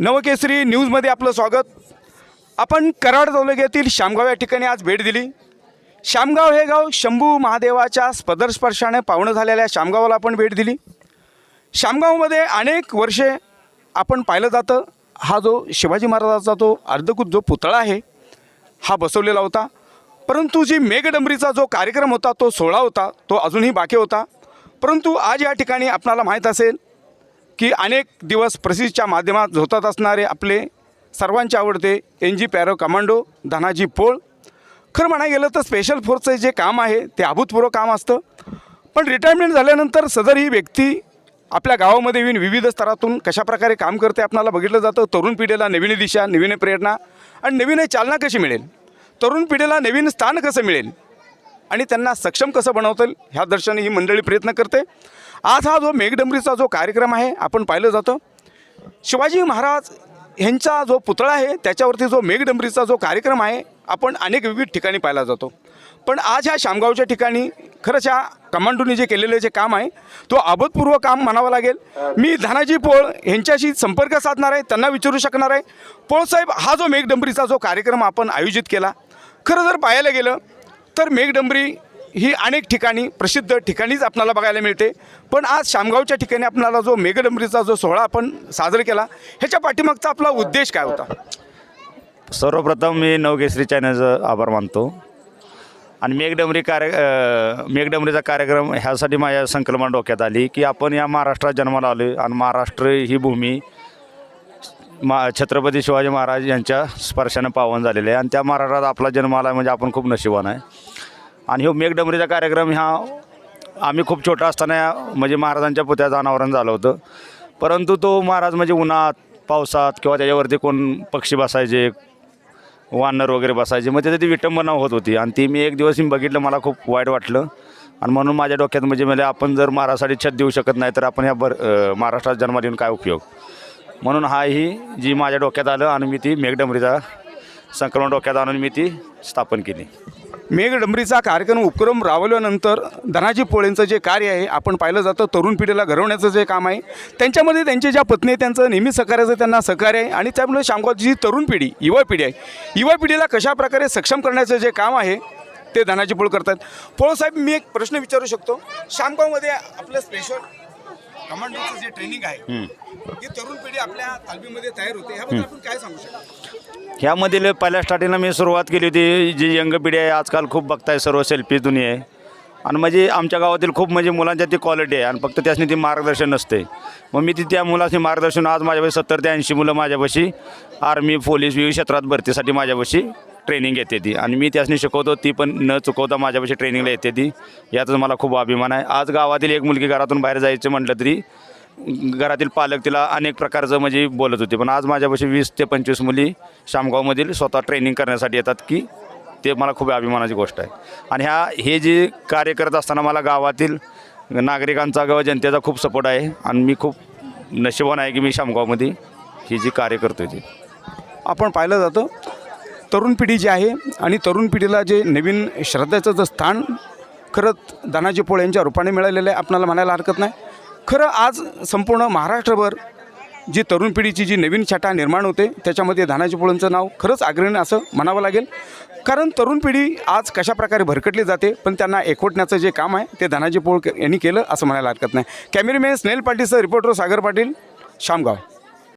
नवकेसरी न्यूजमध्ये आपलं स्वागत. आपण कराड तालुक्यातील शामगाव या ठिकाणी आज भेट दिली. शामगाव हे गाव शंभू महादेवाच्या स्पदरस्पर्शाने पावणं झालेल्या शामगावाला आपण भेट दिली. शामगावमध्ये अनेक वर्षे आपण पाहिलं जातं. हा जो शिवाजी महाराजाचा तो अर्धकूत जो पुतळा आहे हा बसवलेला होता. परंतु जी मेघडंबरीचा जो कार्यक्रम होता तो सोहळा होता तो अजूनही बाकी होता. परंतु आज या ठिकाणी आपणाला माहीत असेल की अनेक दिवस प्रसिद्धच्या माध्यमात झोतात असणारे आपले सर्वांचे आवडते N G para commando Dhanaji Pol. खरं म्हणायला गेलं तर स्पेशल फोर्सचं जे काम आहे ते अभूतपूर्व काम असतं. पण रिटायरमेंट झाल्यानंतर सदर ही व्यक्ती आपल्या गावामध्ये येऊन विविध स्तरातून कशाप्रकारे काम करते आपणाला बघितलं जातं. तरुण पिढीला नवीन दिशा नवीन प्रेरणा आणि नवीन चालना कशी मिळेल? तरुण पिढीला नवीन स्थान कसं मिळेल? आणि त्यांना सक्षम कसं बनवता येईल ह्या दर्शनी ही मंडळी प्रयत्न करते. आज हा जो मेघडंबरीचा जो कार्यक्रम आहे आपण पाहिलं जातं. शिवाजी महाराज ह्यांचा जो पुतळा आहे त्याच्यावरती जो मेघडंबरीचा जो कार्यक्रम आहे आपण अनेक विविध ठिकाणी पाहिला जातो. पण आज ह्या शामगावच्या ठिकाणी खरंच ह्या कमांडोनी जे केलेले जे काम आहे तो अभूतपूर्व काम म्हणावं लागेल. मी धनाजी पोळ ह्यांच्याशी संपर्क साधणार आहे त्यांना विचारू शकणार आहे. पोळसाहेब हा जो मेघडंबरीचा जो कार्यक्रम आपण आयोजित केला खरं जर पाहायला गेलं तर मेघडंबरी ही अनेक ठिकाणी प्रसिद्ध ठिकाणीच आपल्याला बघायला मिळते. पण आज शामगावच्या ठिकाणी आपल्याला जो मेघडंबरीचा जो सोहळा आपण साजरा केला ह्याच्या पाठीमागचा आपला उद्देश काय होता? सर्वप्रथम मी नवकेसरी चॅनलचं आभार मानतो. आणि मेघडंबरी कार्य मेघडंबरीचा कार्यक्रम ह्यासाठी माझ्या संकल्पना डोक्यात आली की आपण या महाराष्ट्रात जन्माला आलो आणि महाराष्ट्र ही भूमी मा छत्रपती शिवाजी महाराज यांच्या स्पर्शानं पावन झालेले आहे. आणि त्या महाराष्ट्रात आपला जन्म आला म्हणजे आपण खूप नशिबान आहे. आणि हो मेघडंबरीचा कार्यक्रम ह्या आम्ही खूप छोटा असताना म्हणजे महाराजांच्या पुत्याचं अनावरण झालं होतं. परंतु तो महाराज म्हणजे उन्हात पावसात किंवा त्याच्यावरती कोण पक्षी बसायचे वानर वगैरे बसायचे मग त्याची ती विटंबना होत होती. आणि ती मी एक दिवस मी बघितलं मला खूप वाईट वाटलं. आणि म्हणून माझ्या डोक्यात म्हणजे म्हणजे आपण जर महाराष्ट्रासाठी छत देऊ शकत नाही तर आपण ह्या बर महाराष्ट्रात जन्मात येऊन काय उपयोग? म्हणून हा ही जी माझ्या डोक्यात आलं आणि मी ती मेघडंबरीचा संक्रमण डोक्यात आणून मी ती स्थापन केली. मेघडंबरीचा कार्यक्रम उपक्रम राबवल्यानंतर धनाजी पोळेंचं जे कार्य आहे आपण पाहिलं जातं तरुण पिढीला घडवण्याचं जे काम आहे त्यांच्यामध्ये त्यांच्या ज्या पत्नी आहे त्यांचं नेहमी सहकार्याचं त्यांना सहकार्य आहे आणि त्यामुळे शामगावची जी तरुण पिढी युवा पिढी आहे युवा पिढीला कशाप्रकारे सक्षम करण्याचं जे काम आहे ते धनाजी पोळ करतात. पोळसाहेब मी एक प्रश्न विचारू शकतो. शामगावमध्ये आपलं स्पेशल कमांडोचं जे ट्रेनिंग आहे ही तरुण पिढी आपल्या तालमीमध्ये तयार होते. ह्याबद्दल आपण काय सांगू शकतो? ह्यामधील पहिल्या स्टार्टिंगला मी सुरुवात केली होती. जी यंग पिढी आहे आजकाल खूप बघताय सर्व सेल्फी दुनिया आहे आणि म्हणजे आमच्या गावातील खूप म्हणजे मुलांच्या ती क्वालिटी आहे. आणि फक्त त्यासनी ती मार्गदर्शन नसते. मग मी ती त्या मुलाची मार्गदर्शन आज माझ्यापाशी सत्तर ते ऐंशी मुलं माझ्यापाशी आर्मी पोलीस विविध क्षेत्रात भरतीसाठी माझ्यापाशी ट्रेनिंग येते ती. आणि मी त्यासनी शिकवतो ती पण न चुकवता माझ्यापाशी ट्रेनिंगला येते ती. यातच मला खूप अभिमान आहे. आज गावातील एक मुलगी घरातून बाहेर जायचं म्हटलं तरी घरातील पालक तिला अनेक प्रकारचं म्हणजे बोलत होते. पण आज माझ्यापाशी वीस ते पंचवीस मुली शामगावमधील स्वतः ट्रेनिंग करण्यासाठी येतात की ते मला खूप अभिमानाची गोष्ट आहे. आणि ह्या हे जे कार्य करत असताना मला गावातील नागरिकांचा किंवा जनतेचा खूप सपोर्ट आहे. आणि मी खूप नशिबान आहे की मी शामगावमध्ये ही जी कार्य करतो ती. आपण पाहिलं जातं तरुण पिढी जी आहे आणि तरुण पिढीला जे नवीन श्रद्धेचं जे स्थान खरंच दानाजी पोळ यांच्या रूपाने मिळालेलं आहे आपणाला म्हणायला हरकत नाही. खरं आज संपूर्ण महाराष्ट्रभर जी तरुण पिढीची जी नवीन छटा निर्माण होते त्याच्यामध्ये धानाजी पोळंचं नाव खरंच अग्रणी असं म्हणावं लागेल. कारण तरुण पिढी आज कशाप्रकारे भरकटली जाते पण त्यांना एकवटण्याचं जे काम आहे ते धनाजी पोळ यांनी केलं असं म्हणायला हरकत नाही. कॅमेरामॅन स्नेल पाटीलचं रिपोर्टर सागर पाटील शामगाव.